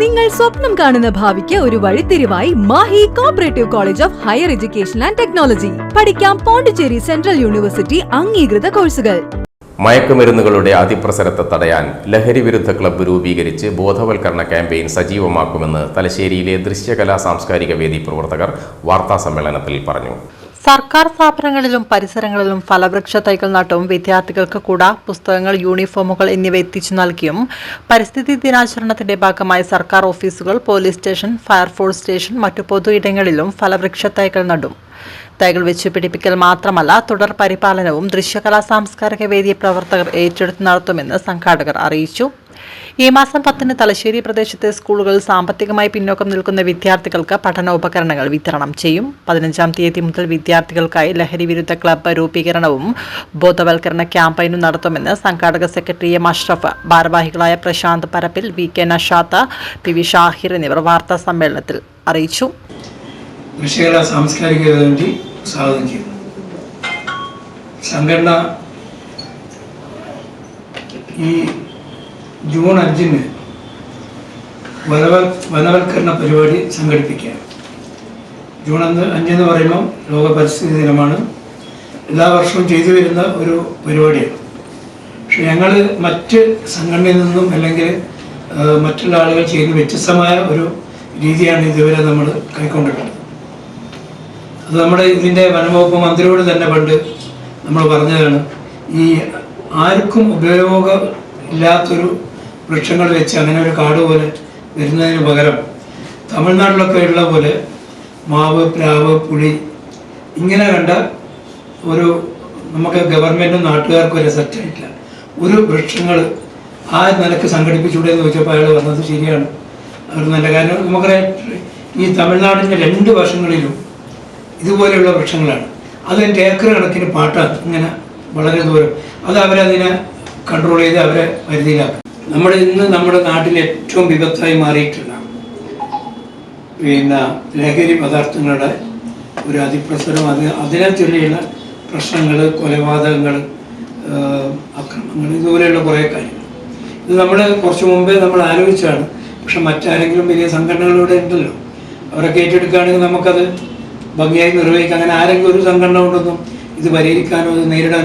നിങ്ങൾ സ്വപ്നം കാണുന്ന ഭാവിക്ക് ഒരു വഴിത്തിരിവായി Mahe cooperative college of higher education and technology പഠിക്കാം പോണ്ടിച്ചേരി സെൻട്രൽ യൂണിവേഴ്സിറ്റി അംഗീകൃത കോഴ്സുകൾ. മയക്കുമരുന്നുകളുടെ അതിപ്രസരത്തെ തടയാൻ ലഹരി വിരുദ്ധ ക്ലബ്ബ് രൂപീകരിച്ച് ബോധവൽക്കരണ ക്യാമ്പയിൻ സജീവമാക്കുമെന്ന് തലശ്ശേരിയിലെ ദൃശ്യകലാ സാംസ്കാരിക വേദി പ്രവർത്തകർ വാർത്താസമ്മേളനത്തിൽ പറഞ്ഞു. സർക്കാർ സ്ഥാപനങ്ങളിലും പരിസരങ്ങളിലും ഫലവൃക്ഷ തൈകൾ നട്ടും വിദ്യാർത്ഥികൾക്ക് കൂട പുസ്തകങ്ങൾ യൂണിഫോമുകൾ എന്നിവ എത്തിച്ചു നൽകിയും പരിസ്ഥിതി ദിനാചരണത്തിന്റെ ഭാഗമായി സർക്കാർ ഓഫീസുകൾ പോലീസ് സ്റ്റേഷൻ ഫയർഫോഴ്സ് സ്റ്റേഷൻ മറ്റു പൊതു ഇടങ്ങളിലും ഫലവൃക്ഷ തൈകൾ നടും. തൈകൾ വെച്ച് പിടിപ്പിക്കൽ മാത്രമല്ല തുടർ പരിപാലനവും ദൃശ്യകലാ സാംസ്കാരിക വേദി പ്രവർത്തകർ ഏറ്റെടുത്ത് നടത്തുമെന്ന് സംഘാടകർ അറിയിച്ചു. ഈ മാസം പത്തിന് തലശ്ശേരി പ്രദേശത്തെ സ്കൂളുകൾ സാമ്പത്തികമായി പിന്നോക്കം നിൽക്കുന്ന വിദ്യാർത്ഥികൾക്ക് പഠനോപകരണങ്ങൾ വിതരണം ചെയ്യും. പതിനഞ്ചാം തീയതി മുതൽ വിദ്യാർത്ഥികൾക്കായി ലഹരി വിരുദ്ധ ക്ലബ്ബ് രൂപീകരണവും ബോധവൽക്കരണ ക്യാമ്പയിനും നടത്തുമെന്ന് സംഘാടക സെക്രട്ടറി എം അഷ്റഫ് ഭാരവാഹികളായ Prashant Parappil V K Nashath P V Shahir എന്നിവർ വാർത്താ സമ്മേളനത്തിൽ അറിയിച്ചു. സാംസ്കാരിക സംഘടന ഈ ജൂൺ അഞ്ചിന് വനവ വനവൽക്കരണ പരിപാടി സംഘടിപ്പിക്കുകയാണ്. ജൂൺ അഞ്ച് അഞ്ചെന്ന് പറയുമ്പോൾ ലോക പരിസ്ഥിതി ദിനമാണ്. എല്ലാ വർഷവും ചെയ്തു വരുന്ന ഒരു പരിപാടിയാണ്. പക്ഷെ ഞങ്ങൾ മറ്റ് സംഘടനയിൽ നിന്നും അല്ലെങ്കിൽ മറ്റുള്ള ആളുകൾ ചെയ്യുന്ന വ്യത്യസ്തമായ ഒരു രീതിയാണ് ഇതുവരെ നമ്മൾ കൈക്കൊണ്ടിട്ടുള്ളത്. അത് നമ്മുടെ ഇതിന്റെ വനംവകുപ്പ് മന്ത്രിയോട് തന്നെ പണ്ട് നമ്മൾ പറഞ്ഞതാണ്. ഈ ആർക്കും ഉപയോഗം ഇല്ലാത്തൊരു വൃക്ഷങ്ങൾ വെച്ച് അങ്ങനെ ഒരു കാട് പോലെ വരുന്നതിന് പകരം തമിഴ്നാട്ടിലൊക്കെ ഉള്ള പോലെ മാവ് പ്ലാവ് പുളി ഇങ്ങനെ കണ്ട ഒരു നമുക്ക് ഗവൺമെന്റും നാട്ടുകാർക്കും ഒരു സെറ്റായിട്ടില്ല ഒരു വൃക്ഷങ്ങൾ ആ നിലയ്ക്ക് സംഘടിപ്പിച്ചൂടെ എന്ന് ചോദിച്ചപ്പോൾ അയാൾ വന്നത് ശരിയാണ്. അവർ നല്ല കാരണം നമുക്കറിയാം ഈ തമിഴ്നാടിന്റെ രണ്ട് വശങ്ങളിലും ഇതുപോലെയുള്ള വൃക്ഷങ്ങളാണ്. അതിന്റെ ഏക്കർ കണക്കിന് പാട്ടാണ് ഇങ്ങനെ വളരെ ദൂരം. അത് അവരതിനെ കൺട്രോൾ ചെയ്ത് അവരെ പരിധിയിലാക്കും. നമ്മൾ ഇന്ന് നമ്മുടെ നാട്ടിൽ ഏറ്റവും വിപത്തായി മാറിയിട്ടുള്ള പിന്നെ ലഹരി പദാർത്ഥങ്ങളുടെ ഒരു അതിപ്രസരം അത് അതിനെ ചൊല്ലിയുള്ള പ്രശ്നങ്ങൾ കൊലപാതകങ്ങൾ അക്രമങ്ങൾ ഇതുപോലെയുള്ള കുറേ കാര്യങ്ങൾ. ഇത് നമ്മൾ കുറച്ച് മുമ്പേ നമ്മൾ ആലോചിച്ചാണ് പക്ഷെ മറ്റാരെങ്കിലും വലിയ സംഘടനകളിലൂടെ ഉണ്ടല്ലോ. അവരൊക്കെ ഏറ്റെടുക്കുകയാണെങ്കിൽ നമുക്കത് ഭംഗിയായി നിർവഹിക്കാം. അങ്ങനെ ആരെങ്കിലും ഒരു സംഘടന കൊണ്ടൊന്നും ഇത് പരിഹരിക്കാനോ ഇത് നേരിടാനോ